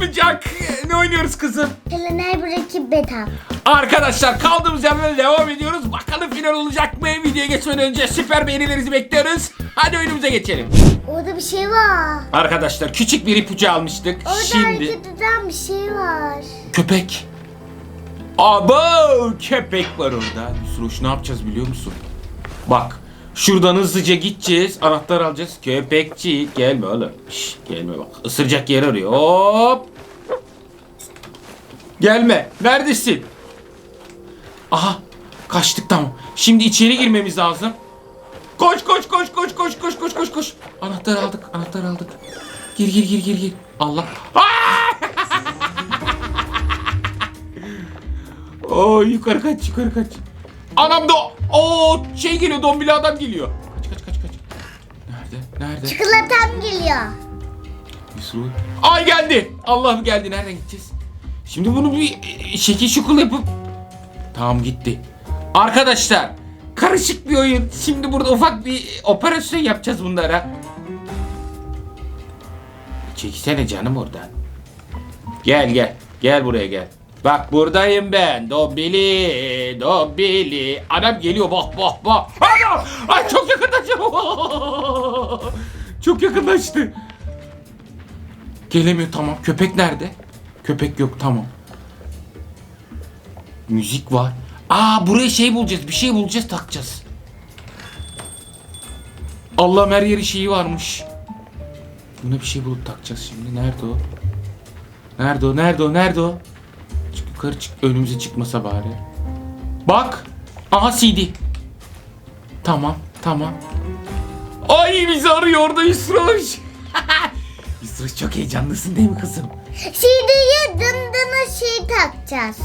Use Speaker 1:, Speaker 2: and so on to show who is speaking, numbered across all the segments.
Speaker 1: açmayacak. Ne oynuyoruz kızım?
Speaker 2: Hello Neighbor Beta.
Speaker 1: Arkadaşlar kaldığımız yerden devam ediyoruz. Bakalım final olacak mı? Videoya geçmeden önce süper beğenilerinizi bekliyoruz. Hadi oyunumuza geçelim.
Speaker 2: Orada bir şey var.
Speaker 1: Arkadaşlar küçük bir ipucu almıştık.
Speaker 2: Orada
Speaker 1: Şimdi
Speaker 2: hareket eden bir şey var.
Speaker 1: köpek. Abo köpek var orada. Yusruş ne yapacağız biliyor musun? Bak şuradan hızlıca gideceğiz. Anahtar alacağız. Köpekçi gelme oğlum. Şş, gelme bak. Isıracak yer arıyor. Hop. Gelme. Neredesin? Aha. Kaçtık tamam. Şimdi içeri girmemiz lazım. Koş koş koş koş koş koş koş koş koş. Anahtar aldık. Anahtar aldık. Gir gir gir gir gir. Allah. Aa! Oo yukarı kaç yukarı kaç. Anam da o şey geliyor dombili adam geliyor. Kaç kaç kaç kaç. Nerede? Nerede?
Speaker 2: Çikolatam geliyor.
Speaker 1: Yusuf. Ay geldi. Allah'ım geldi. Nereden gideceğiz? Şimdi bunu bir e, şekil şukul yapıp Tamam gitti. Arkadaşlar karışık bir oyun. Şimdi burada ufak bir operasyon yapacağız bunlara. Çeksene canım oradan. Gel gel. Gel buraya gel. Bak buradayım ben. Dobili, dobili. Adam geliyor bak bak bak. Adam! Ay çok yakınlaştı. çok yakınlaştı. Gelemiyor tamam. Köpek nerede? Köpek yok tamam. Müzik var. Aa buraya şey bulacağız. Bir şey bulacağız takacağız. Allah'ım her yeri şeyi varmış. Buna bir şey bulup takacağız şimdi. Nerede o? Nerede o? Nerede o? Nerede o? Yukarı çık. Önümüze çıkmasa bari. Bak. Aha CD. Tamam. Tamam. Ay bizi arıyor orada Yusroş. Yusroş çok heyecanlısın değil mi kızım?
Speaker 2: CD'ye dındına şey takacağız.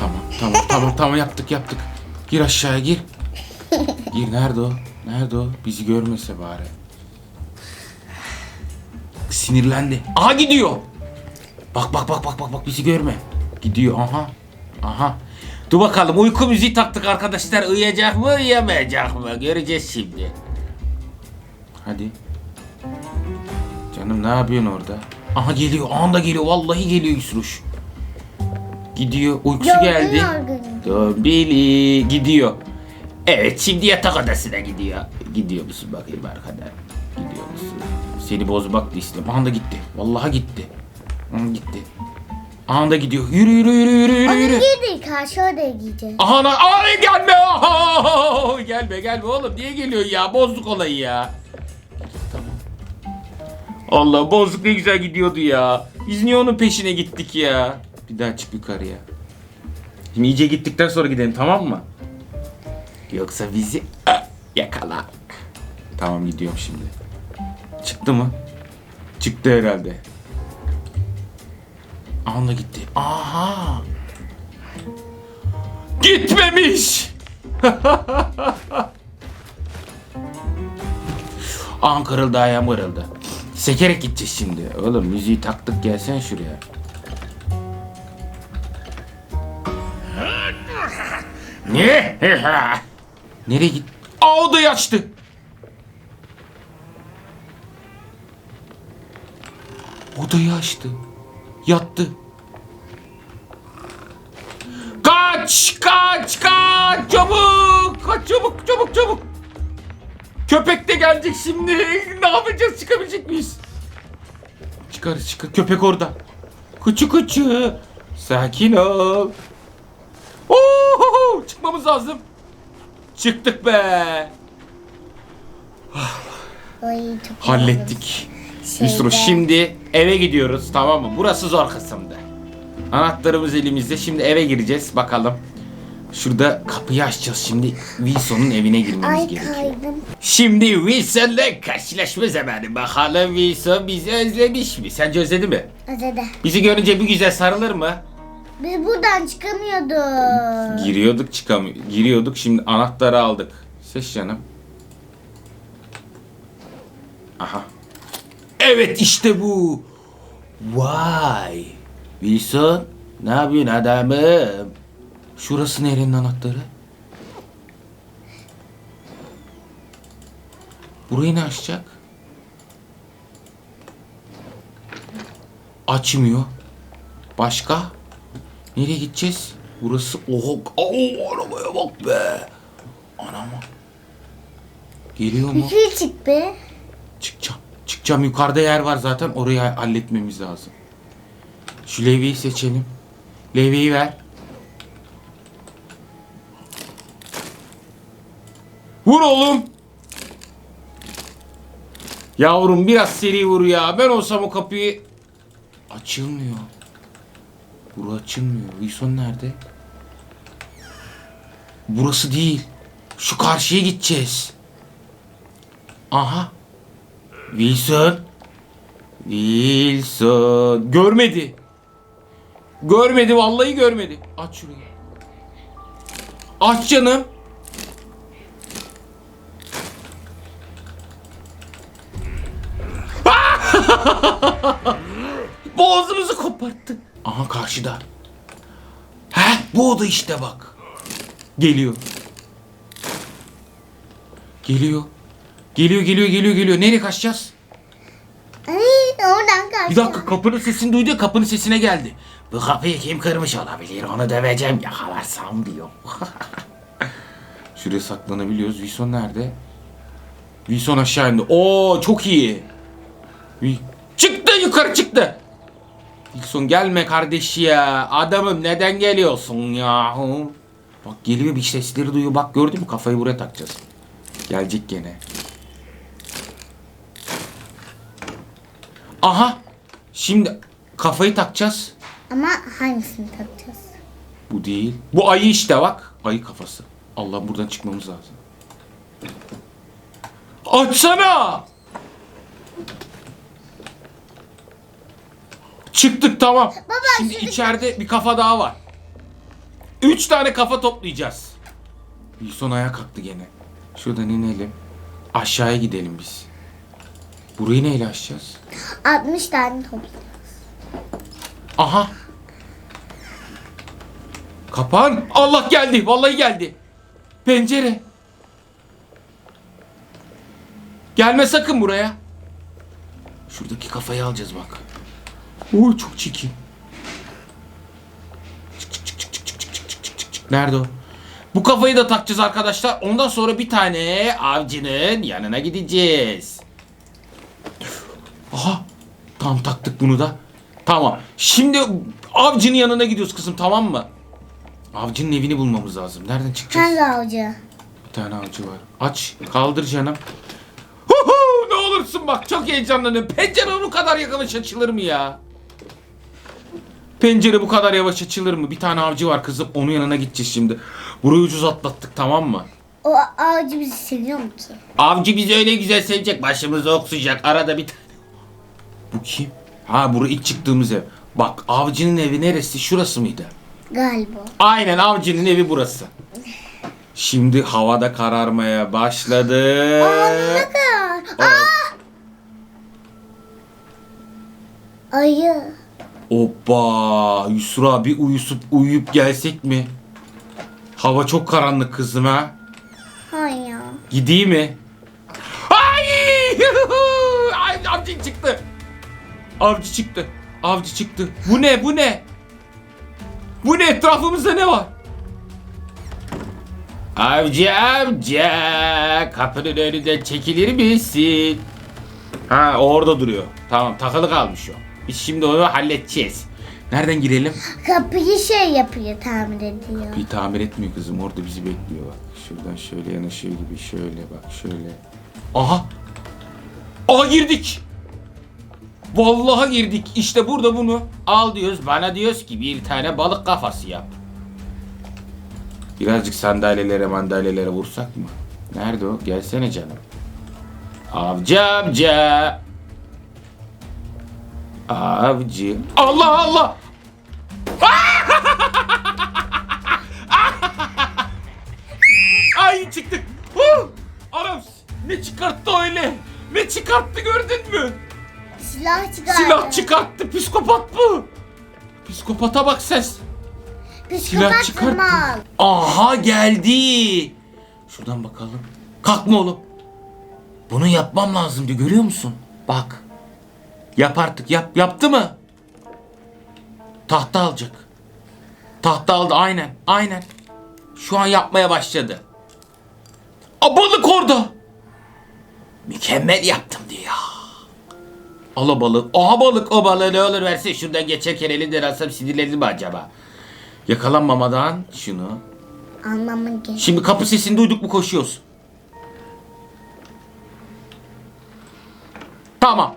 Speaker 1: Tamam tamam tamam tamam yaptık yaptık. Gir aşağıya gir. Gir nerede o? Nerede o? Bizi görmese bari. Sinirlendi. Aha gidiyor. Bak bak bak bak bak bak bizi görme. Gidiyor aha. Aha. Dur bakalım uyku müziği taktık arkadaşlar. Uyuyacak mı uyuyamayacak mı? Göreceğiz şimdi. Hadi. Canım ne yapıyorsun orada? Aha geliyor. Anda geliyor. Vallahi geliyor Yusruş. Gidiyor. Uykusu
Speaker 2: Yorgun
Speaker 1: geldi. Dombili gidiyor. Evet şimdi yatak odasına gidiyor. Gidiyor musun bakayım arkada? Seni bozmak da istemem. Anda gitti. Vallahi gitti. Hı, gitti. Anda gidiyor. Yürü yürü yürü yürü yürü
Speaker 2: Onu
Speaker 1: yürü.
Speaker 2: giydik karşı odaya giyeceğiz.
Speaker 1: Aha ay gelme. Aha, gelme gelme oğlum. Niye geliyor ya? Bozduk olayı ya. Tamam. Allah bozduk ne güzel gidiyordu ya. Biz niye onun peşine gittik ya? Bir daha çık yukarıya. Şimdi iyice gittikten sonra gidelim tamam mı? Yoksa bizi ah, yakala. Tamam gidiyorum şimdi. Çıktı mı? Çıktı herhalde. Anla gitti. Aha. Gitmemiş. An kırıldı ayağım kırıldı. Sekerek gideceğiz şimdi. Oğlum müziği taktık gelsen şuraya. Ne? Nereye git? Aa odayı açtı. Odayı açtı. Yattı. Kaç! Kaç! Kaç! Çabuk! Kaç çabuk çabuk çabuk! Köpek de gelecek şimdi. Ne yapacağız? Çıkabilecek miyiz? Çıkarız çıkar. Köpek orada. Kuçu kuçu. Sakin ol. Oo, çıkmamız lazım. Çıktık be.
Speaker 2: Ay çok
Speaker 1: Hallettik.
Speaker 2: Şeyde-
Speaker 1: şimdi eve gidiyoruz tamam mı? Burası zor kısımdı. Anahtarımız elimizde. Şimdi eve gireceğiz bakalım. Şurada kapıyı açacağız şimdi. Wilson'un evine girmemiz
Speaker 2: Ay
Speaker 1: gerekiyor.
Speaker 2: kaydım.
Speaker 1: Şimdi Wilson'la karşılaşma zamanı. Bakalım Wilson bizi özlemiş mi? Sence özledi mi?
Speaker 2: Özede.
Speaker 1: Bizi görünce bir güzel sarılır mı?
Speaker 2: Biz buradan çıkamıyorduk.
Speaker 1: Giriyorduk çıkamıyor. Giriyorduk şimdi anahtarı aldık. Ses canım. Aha. Evet işte bu. Vay. Wilson ne yapıyorsun adamım? Şurası nerenin anahtarı? Burayı ne açacak? Açmıyor. Başka? Nereye gideceğiz? Burası oho. Oo, arabaya bak be. Anam. Geliyor mu?
Speaker 2: Yukarı çık be.
Speaker 1: Çıkacağım. Çıkacağım. Yukarıda yer var zaten. Orayı halletmemiz lazım. Şu levyeyi seçelim. Levyeyi ver. Vur oğlum. Yavrum biraz seri vur ya. Ben olsam o kapıyı... Açılmıyor. Bura açılmıyor. Wilson nerede? Burası değil. Şu karşıya gideceğiz. Aha. Wilson. Wilson. Görmedi. Görmedi vallahi görmedi. Aç şurayı. Aç canım. Boğazımızı koparttı. Aha karşıda. He bu oda işte bak. Geliyor. Geliyor. Geliyor geliyor geliyor geliyor. Nereye kaçacağız?
Speaker 2: Ay oradan kaç.
Speaker 1: Bir dakika kapının sesini duydu ya kapının sesine geldi. Bu kapıyı kim kırmış olabilir onu döveceğim yakalarsam diyor. Şuraya saklanabiliyoruz. Wilson nerede? Wilson aşağı indi. Oo çok iyi. Çıktı yukarı çıktı. Wilson gelme kardeş ya. Adamım neden geliyorsun ya? Bak geliyor bir sesleri duyuyor. Bak gördün mü kafayı buraya takacağız. Gelecek gene. Aha. Şimdi kafayı takacağız.
Speaker 2: Ama hangisini takacağız?
Speaker 1: Bu değil. Bu ayı işte bak. Ayı kafası. Allah buradan çıkmamız lazım. Açsana. Çıktık tamam.
Speaker 2: Baba,
Speaker 1: Şimdi
Speaker 2: şimdi-
Speaker 1: içeride bir kafa daha var. Üç tane kafa toplayacağız. Wilson ayağa kalktı gene. Şuradan inelim. Aşağıya gidelim biz. Burayı neyle açacağız?
Speaker 2: 60 tane toplayacağız.
Speaker 1: Aha. Kapan. Allah geldi. Vallahi geldi. Pencere. Gelme sakın buraya. Şuradaki kafayı alacağız bak. Oo çok çirkin. Nerede o? Bu kafayı da takacağız arkadaşlar. Ondan sonra bir tane avcının yanına gideceğiz. Tam taktık bunu da. Tamam. Şimdi avcının yanına gidiyoruz kızım tamam mı? Avcının evini bulmamız lazım. Nereden çıkacağız?
Speaker 2: Hangi avcı?
Speaker 1: Bir tane avcı var. Aç. Kaldır canım. Huhu, ne olursun bak çok heyecanlanıyorum. Pencere bu kadar yavaş açılır mı ya? Pencere bu kadar yavaş açılır mı? Bir tane avcı var kızım. Onun yanına gideceğiz şimdi. Burayı ucuz atlattık tamam mı?
Speaker 2: O avcı bizi seviyor mu ki?
Speaker 1: Avcı bizi öyle güzel sevecek. Başımızı okşayacak. Arada bir tane. Bu kim? Ha buraya ilk çıktığımız ev. Bak avcının evi neresi? Şurası mıydı?
Speaker 2: Galiba.
Speaker 1: Aynen avcının evi burası. Şimdi havada kararmaya başladı.
Speaker 2: Ne kadar? Aa! Ayı.
Speaker 1: Hoppa. Yusra bir uyusup uyuyup gelsek mi? Hava çok karanlık kızım ha.
Speaker 2: Hayır.
Speaker 1: Gideyim mi? Ay! Ay avcı çıktı. Avcı çıktı. Avcı çıktı. Bu ne? Bu ne? Bu ne? Etrafımızda ne var? Avcı amca kapının önünden çekilir misin? Ha orada duruyor. Tamam takılı kalmış o. Biz şimdi onu halledeceğiz. Nereden girelim?
Speaker 2: Kapıyı şey yapıyor tamir ediyor.
Speaker 1: Bir tamir etmiyor kızım orada bizi bekliyor bak. Şuradan şöyle yanaşıyor gibi şöyle bak şöyle. Aha. Aha girdik. Vallahi girdik. İşte burada bunu al diyoruz. Bana diyoruz ki bir tane balık kafası yap. Birazcık sandalyelere mandalyelere vursak mı? Nerede o? Gelsene canım. Avcı amca. Avcı. Allah Allah. Ay çıktık. Huh! Anam ne çıkarttı öyle? Ne çıkarttı gördün mü?
Speaker 2: Silah çıkardı.
Speaker 1: Silah çıkarttı. Psikopat bu. Psikopata bak ses. Silah
Speaker 2: Psikopat
Speaker 1: çıkarttı.
Speaker 2: mal.
Speaker 1: Aha geldi. Şuradan bakalım. Kalkma oğlum. Bunu yapmam lazımdı görüyor musun? Bak. Yap artık yap. Yaptı mı? Tahta alacak. Tahta aldı aynen. Aynen. Şu an yapmaya başladı. A balık orada. Mükemmel yaptım diyor. O balık. Aha balık o balığı ne olur verse şuradan geçerken elinden alsam sinirlenir mi acaba? Yakalanmamadan şunu.
Speaker 2: Anlamın gerekiyor.
Speaker 1: Şimdi kapı sesini duyduk mu koşuyoruz. Tamam.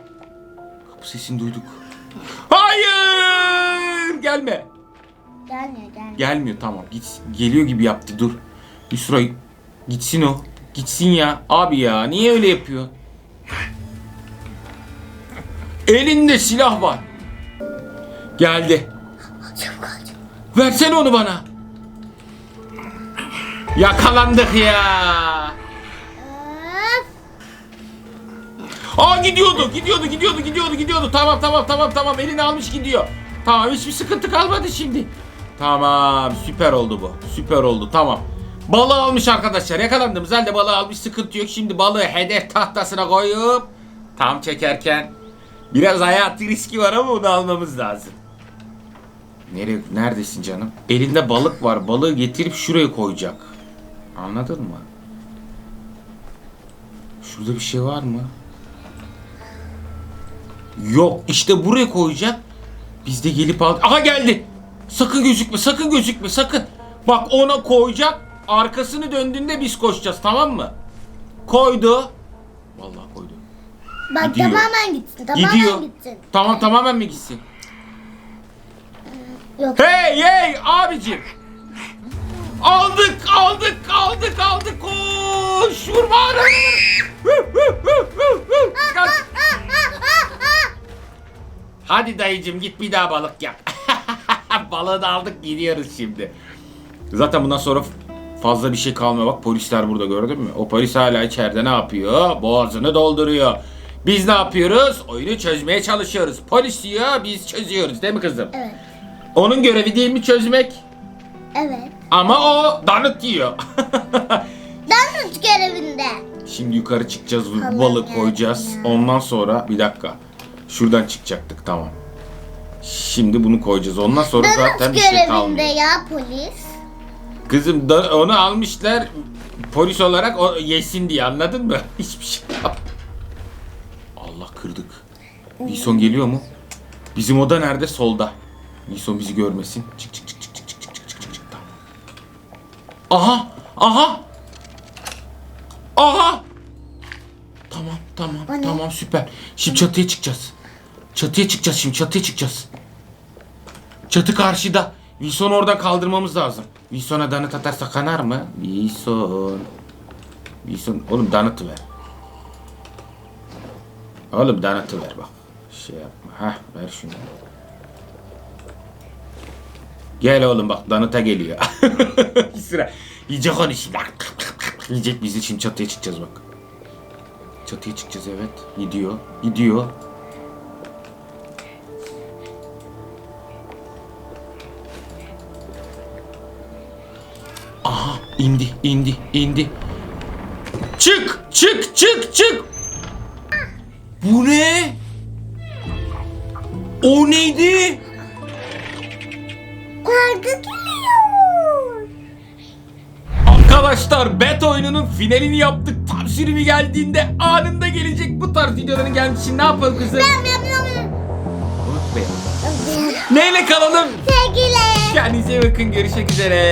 Speaker 1: Kapı sesini duyduk. Hayır! Gelme.
Speaker 2: Gelmiyor gelmiyor.
Speaker 1: Gelmiyor tamam. Git geliyor gibi yaptı. Dur. Yusra gitsin o. Gitsin ya. Abi ya niye öyle yapıyor? Elinde silah var. Geldi. Versene onu bana. Yakalandık ya. Aa gidiyordu, gidiyordu, gidiyordu, gidiyordu, gidiyordu. Tamam, tamam, tamam, tamam. Elini almış gidiyor. Tamam, hiçbir sıkıntı kalmadı şimdi. Tamam, süper oldu bu. Süper oldu, tamam. Balığı almış arkadaşlar. Yakalandığımız halde balığı almış, sıkıntı yok. Şimdi balığı hedef tahtasına koyup tam çekerken biraz hayati riski var ama bunu almamız lazım. Nereye, neredesin canım? Elinde balık var. Balığı getirip şuraya koyacak. Anladın mı? Şurada bir şey var mı? Yok işte buraya koyacak. Biz de gelip al. Aha geldi. Sakın gözükme sakın gözükme sakın. Bak ona koyacak. Arkasını döndüğünde biz koşacağız tamam mı? Koydu.
Speaker 2: Bak
Speaker 1: Gidiyor.
Speaker 2: tamamen gitsin. Tamamen
Speaker 1: Gidiyor.
Speaker 2: gitsin.
Speaker 1: Tamam tamamen mi gitsin?
Speaker 2: Yok.
Speaker 1: Hey hey abicim. Aldık aldık aldık aldık koş vurma Kaç. Hadi dayıcım git bir daha balık yap. Balığı da aldık gidiyoruz şimdi. Zaten bundan sonra fazla bir şey kalmıyor. Bak polisler burada gördün mü? O polis hala içeride ne yapıyor? Boğazını dolduruyor. Biz ne yapıyoruz? Oyunu çözmeye çalışıyoruz. Polis diyor biz çözüyoruz değil mi kızım?
Speaker 2: Evet.
Speaker 1: Onun görevi değil mi çözmek?
Speaker 2: Evet.
Speaker 1: Ama o danıt yiyor.
Speaker 2: Danış görevinde.
Speaker 1: Şimdi yukarı çıkacağız
Speaker 2: Allah'ım
Speaker 1: balık
Speaker 2: ya.
Speaker 1: koyacağız. Ondan sonra bir dakika. Şuradan çıkacaktık tamam. Şimdi bunu koyacağız. Ondan sonra zaten
Speaker 2: Danış
Speaker 1: bir şey
Speaker 2: görevinde
Speaker 1: kalmıyor.
Speaker 2: ya polis.
Speaker 1: Kızım onu almışlar polis olarak o yesin diye anladın mı? Hiçbir şey yap. Wilson geliyor mu? Bizim oda nerede? Solda. Wilson bizi görmesin. Çık çık çık çık çık çık çık çık çık çık. Tamam. Aha! Aha! Aha! Tamam tamam
Speaker 2: O ne?
Speaker 1: tamam süper. Şimdi çatıya çıkacağız. Çatıya çıkacağız şimdi çatıya çıkacağız. Çatı karşıda. Wilson oradan kaldırmamız lazım. Wilson'a danıt atarsa kanar mı? Wilson. Wilson. Oğlum danıtı ver. Oğlum danıtı ver bak. Şey yapma. Hah ver şunu. Gel oğlum bak danıta geliyor. Sıra. Yiyecek onu şimdi. Yiyecek bizi şimdi çatıya çıkacağız bak. Çatıya çıkacağız evet. Gidiyor. Gidiyor. Aha indi indi indi. Çık çık çık çık. Bu ne? O neydi?
Speaker 2: Karga geliyor.
Speaker 1: Arkadaşlar bet oyununun finalini yaptık. Tam sürümü geldiğinde anında gelecek bu tarz videoların gelmesi için ne yapalım kızım? Unutmayalım. Neyle kalalım?
Speaker 2: Sevgiler.
Speaker 1: Kendinize bakın görüşmek üzere.